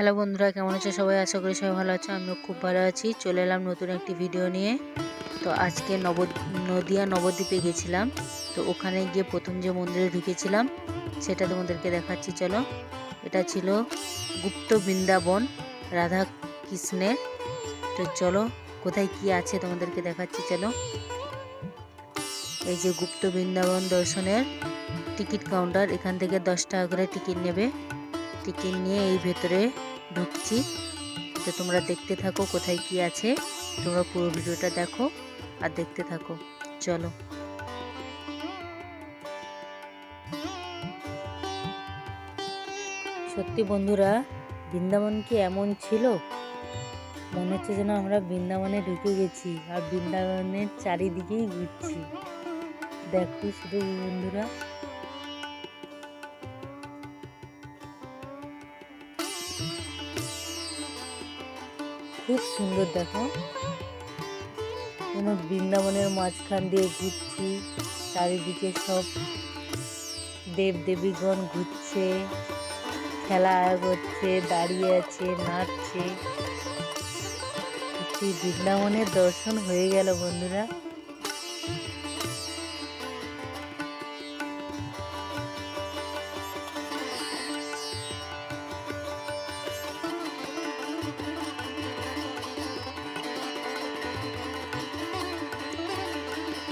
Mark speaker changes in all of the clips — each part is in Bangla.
Speaker 1: হ্যালো বন্ধুরা, কেমন আছো সবাই? আশা করি সবাই ভালো আছো, আমিও খুব ভালো আছি। চলে এলাম নতুন একটি ভিডিও নিয়ে। তো আজকে নব, নদিয়া নবদ্বীপে গেছিলাম। তো ওখানে গিয়ে প্রথম যে মন্দিরে ঢুকেছিলাম, সেটা তোমাদেরকে দেখাচ্ছি, চলো। এটা ছিল গুপ্ত বৃন্দাবন রাধা কৃষ্ণের তো চলো, কোথায় কি আছে তোমাদেরকে দেখাচ্ছি, চলো। এই যে গুপ্ত বৃন্দাবন দর্শনের টিকিট কাউন্টার, এখান থেকে দশ টাকা করে টিকিট নেবে। টিকিট নিয়ে এই ভেতরে ঢুকছি। তো তোমরা দেখতে থাকো কোথায় কি আছে। তোমরা পুরো ভিডিওটা দেখো আর দেখতে থাকো। চলো। সত্যি বন্ধুরা, বৃন্দাবন কি এমন ছিল? মনে হচ্ছে যেন আমরা বৃন্দাবনে ঢুকে গেছি আর বৃন্দাবনের চারিদিকেই ঘুরছি। দেখো শুধু বন্ধুরা। খুব সুন্দর, দেখো। কোনো বৃন্দাবনের মাঝখান দিয়ে ঘুরছি, চারিদিকে সব দেব দেবীগণ ঘুরছে, খেলা করছে দাঁড়িয়ে আছে, নাচছে। বৃন্দাবনের দর্শন হয়ে গেল, বন্ধুরা।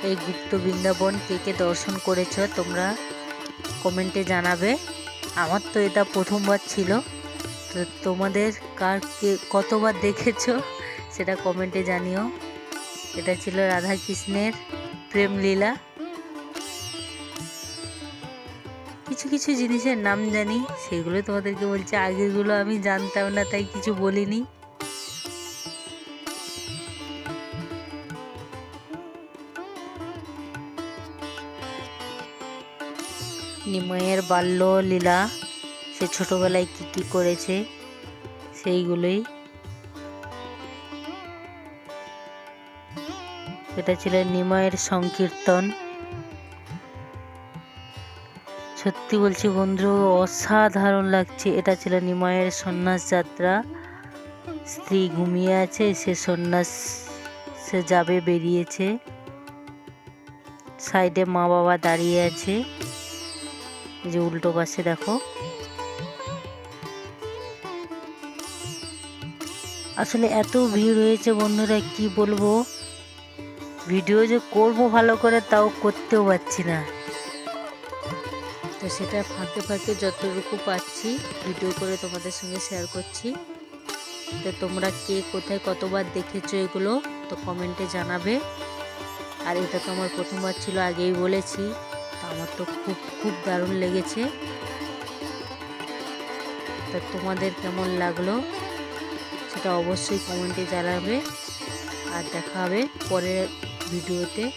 Speaker 1: এই গুপ্ত বৃন্দাবন কে কে দর্শন করেছ তোমরা কমেন্টে জানাবে। আমার তো এটা প্রথমবার ছিল। তো তোমাদের কার কে কতবার দেখেছ সেটা কমেন্টে জানিও। এটা ছিল রাধা কৃষ্ণের প্রেম লীলা কিছু কিছু জিনিসের নাম জানি সেগুলো তোমাদেরকে বলছি। আগেরগুলো আমি জানতাম না, তাই কিছু বলিনি। নিময়ের বাল্য লীলা, সে ছোটবেলায় কি কি করেছে, সেইগুলোই। এটা ছিল নিময়ের সংকীর্তন। সত্যি বলছি বন্ধু, অসাধারণ লাগছে। এটা ছিল নিময়ের সন্ন্যাস যাত্রা। স্ত্রী ঘুমিয়ে আছে, সে সন্ন্যাস, সে যাবে, বেরিয়েছে। সাইডে মা বাবা দাঁড়িয়ে আছে। যে উল্টো পাশে দেখো। আসলে এত ভিড় হয়েছে বন্ধুরা, কি বলব? ভিডিও যে করব ভালো করে তাও করতেও পারছি না। তো সেটা ফাঁকে ফাঁকে যতটুকু পাচ্ছি, ভিডিও করে তোমাদের সঙ্গে শেয়ার করছি। তো তোমরা কে কোথায় কতবার দেখেছ এগুলো, তো কমেন্টে জানাবে। আর এটা তো আমার প্রথমবার ছিল, আগেই বলেছি। আমার তো খুব খুব দারুণ লেগেছে। তা তোমাদের কেমন লাগল? সেটা অবশ্যই কমেন্টে জানাবে। আর দেখা হবে পরের ভিডিওতে।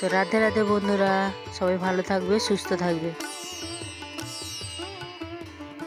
Speaker 1: তো রাধে রাধে বন্ধুরা, সবাই ভালো থাকবে, সুস্থ থাকবে।